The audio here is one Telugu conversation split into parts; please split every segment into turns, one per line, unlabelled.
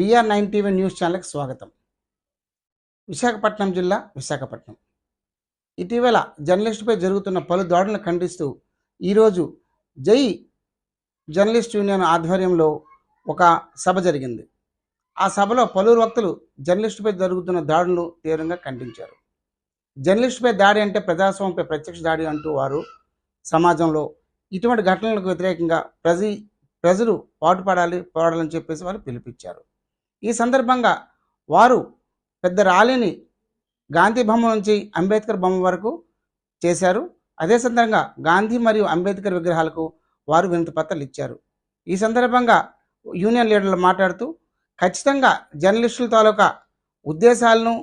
బీఆర్ నైన్ టీవీ న్యూస్ ఛానల్కి స్వాగతం. విశాఖపట్నం జిల్లా విశాఖపట్నం. ఇటీవల జర్నలిస్టుపై జరుగుతున్న పలు దాడులను ఖండిస్తూ ఈరోజు జై జర్నలిస్ట్ యూనియన్ ఆధ్వర్యంలో ఒక సభ జరిగింది. ఆ సభలో పలువురు వక్తలు జర్నలిస్టుపై జరుగుతున్న దాడులను తీవ్రంగా ఖండించారు. జర్నలిస్టుపై దాడి అంటే ప్రజాస్వామ్యంపై ప్రత్యక్ష దాడి అంటూ వారు సమాజంలో ఇటువంటి ఘటనలకు వ్యతిరేకంగా ప్రజ ప్రజలు పాటుపడాలి పోరాడాలని చెప్పేసి వాళ్ళు పిలిపించారు. ఈ సందర్భంగా వారు పెద్ద ర్యాలీని గాంధీ బొమ్మ నుంచి అంబేద్కర్ బొమ్మ వరకు చేశారు. అదే సందర్భంగా గాంధీ మరియు అంబేద్కర్ విగ్రహాలకు వారు వినతి పత్రాలు ఇచ్చారు. ఈ సందర్భంగా యూనియన్ లీడర్లు మాట్లాడుతూ ఖచ్చితంగా జర్నలిస్టుల తాలూకా ఉద్దేశాలను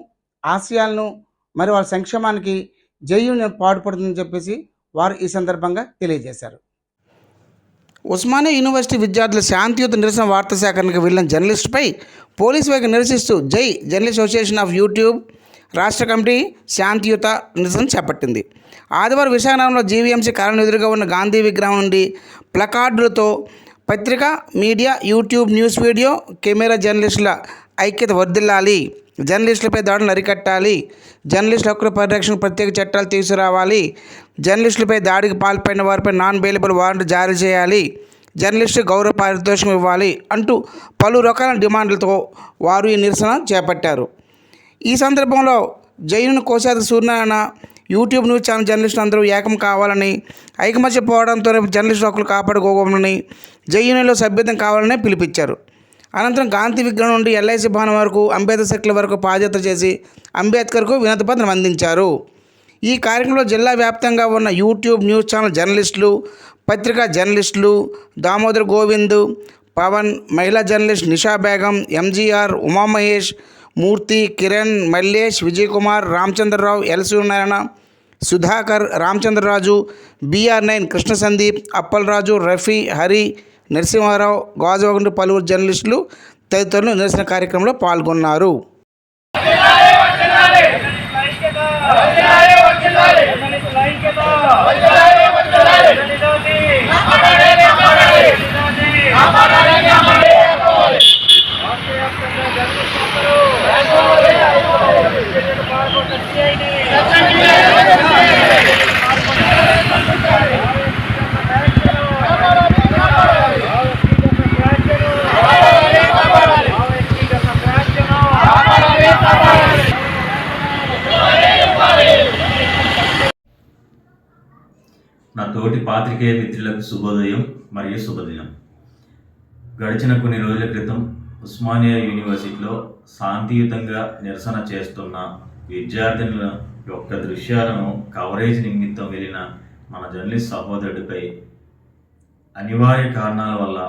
ఆశయాలను మరి వాళ్ళ సంక్షేమానికి జై యూనియన్ పాటుపడుతుందని చెప్పేసి వారు ఈ సందర్భంగా తెలియజేశారు. ఉస్మానియా యూనివర్సిటీ విద్యార్థుల శాంతియుత నిరసన వార్తా సేకరణకు వెళ్ళిన జర్నలిస్టుపై పోలీసు వైఖరి నిరసిస్తూ Jai journalist association of YouTube రాష్ట్ర కమిటీ శాంతియుత నిరసన చేపట్టింది. ఆదివారం విశాఖనగరంలో జీవీఎంసీ కారణం ఎదురుగా ఉన్న గాంధీ విగ్రహం నుండి ప్లకార్డులతో పత్రిక media YouTube news video camera జర్నలిస్టుల ఐక్యత వర్ధిల్లాలి. జర్నలిస్టులపై దాడులను అరికట్టాలి. జర్నలిస్టుల హక్కుల పరిరక్షణ ప్రత్యేక చట్టాలు తీసుకురావాలి. జర్నలిస్టులపై దాడికి పాల్పడిన వారిపై నాన్ బెయిలబుల్ వారెంట్ జారీ చేయాలి. జర్నలిస్టు గౌరవ పారితోషికం ఇవ్వాలి అంటూ పలు రకాల డిమాండ్లతో వారు ఈ నిరసన చేపట్టారు. ఈ సందర్భంలో జైను కోశాది సూర్యనారాయణ యూట్యూబ్ న్యూస్ ఛానల్ జర్నలిస్టులు అందరూ ఏకం కావాలని ఐకమత్య పోవడంతో జర్నలిస్టు హక్కులు కాపాడుకోవాలని జైనులో సభ్యతం కావాలని పిలిపించారు. అనంతరం గాంధీ విగ్రహం నుండి ఎల్ఐసి భవనం వరకు అంబేద్కర్ సర్కిల్ వరకు పాదయాత్ర చేసి అంబేద్కర్కు వినతి పత్రం అందించారు. ఈ కార్యక్రమంలో జిల్లా వ్యాప్తంగా ఉన్న యూట్యూబ్ న్యూస్ ఛానల్ జర్నలిస్టులు పత్రికా జర్నలిస్టులు దామోదర్ గోవింద్ పవన్ మహిళా journalist Nisha Begum M G R Umamahesh Murthy Kiran Mallesh Vijay Kumar Ramachandrarao L Suryanarayana Sudhakar Ramachandraraju B R nine Krishna Sandeep Appalaraju Rafi Hari Narasimharao గాజువాగుండు పలువురు జర్నలిస్టులు తదితరులు నిరసన కార్యక్రమంలో పాల్గొన్నారు
నా తోటి పాత్రికేయ మిత్రులకు శుభోదయం మరియు శుభదినం. గడిచిన కొన్ని రోజుల క్రితం ఉస్మానియా యూనివర్సిటీలో శాంతియుతంగా నిరసన చేస్తున్న విద్యార్థినుల యొక్క దృశ్యాలను కవరేజ్ నిమిత్తం వెళ్ళిన మన జర్నలిస్ట్ సహోదరుడిపై అనివార్య కారణాల వల్ల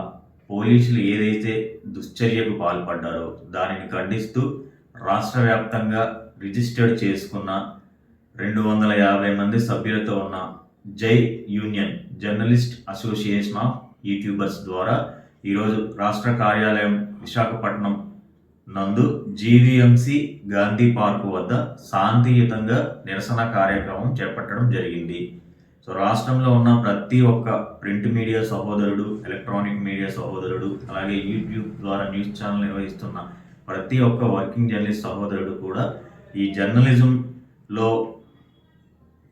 పోలీసులు ఏదైతే దుశ్చర్యకు పాల్పడ్డారో దానిని ఖండిస్తూ రాష్ట్ర వ్యాప్తంగా రిజిస్టర్డ్ చేసుకున్న రెండు వందల యాభై మంది సభ్యులతో ఉన్న Jai union journalist association of YouTubers ద్వారా ఈరోజు రాష్ట్ర కార్యాలయం విశాఖపట్నం నందు జీవీఎంసీ గాంధీ పార్కు వద్ద శాంతియుతంగా నిరసన కార్యక్రమం చేపట్టడం జరిగింది. సో రాష్ట్రంలో ఉన్న ప్రతి ఒక్క ప్రింట్ మీడియా సహోదరుడు ఎలక్ట్రానిక్ మీడియా సహోదరుడు అలాగే యూట్యూబ్ ద్వారా న్యూస్ ఛానల్ నిర్వహిస్తున్న ప్రతి ఒక్క వర్కింగ్ జర్నలిస్ట్ సహోదరుడు కూడా ఈ జర్నలిజంలో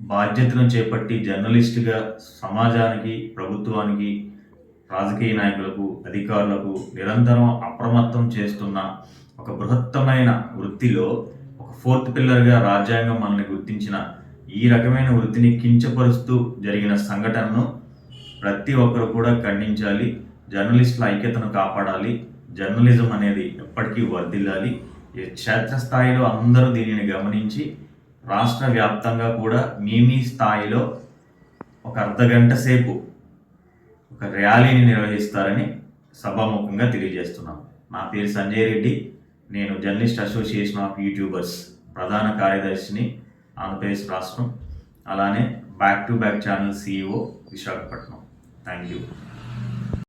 బాధ్యతను చేపట్టి జర్నలిస్టుగా సమాజానికి ప్రభుత్వానికి రాజకీయ నాయకులకు అధికారులకు నిరంతరం అప్రమత్తం చేస్తున్న ఒక బృహత్తమైన వృత్తిలో ఒక ఫోర్త్ పిల్లర్గా రాజ్యాంగం మనల్ని గుర్తించిన ఈ రకమైన వృత్తిని కించపరుస్తూ జరిగిన సంఘటనను ప్రతి ఒక్కరు కూడా ఖండించాలి. జర్నలిస్టుల ఐక్యతను కాపాడాలి. జర్నలిజం అనేది ఎప్పటికీ వర్ధిల్లాలి. క్షేత్రస్థాయిలో అందరూ దీనిని గమనించి రాష్ట్ర వ్యాప్తంగా కూడా మీ మీ స్థాయిలో ఒక అర్ధగంట సేపు ఒక ర్యాలీని నిర్వహిస్తారని సభాముఖంగా తెలియజేస్తున్నాం. నా పేరు సంజయ్ రెడ్డి. నేను జర్నలిస్ట్ అసోసియేషన్ ఆఫ్ యూట్యూబర్స్ ప్రధాన కార్యదర్శిని ఆంధ్రప్రదేశ్ రాష్ట్రం అలానే back to back channel CEO Visakhapatnam. Thank you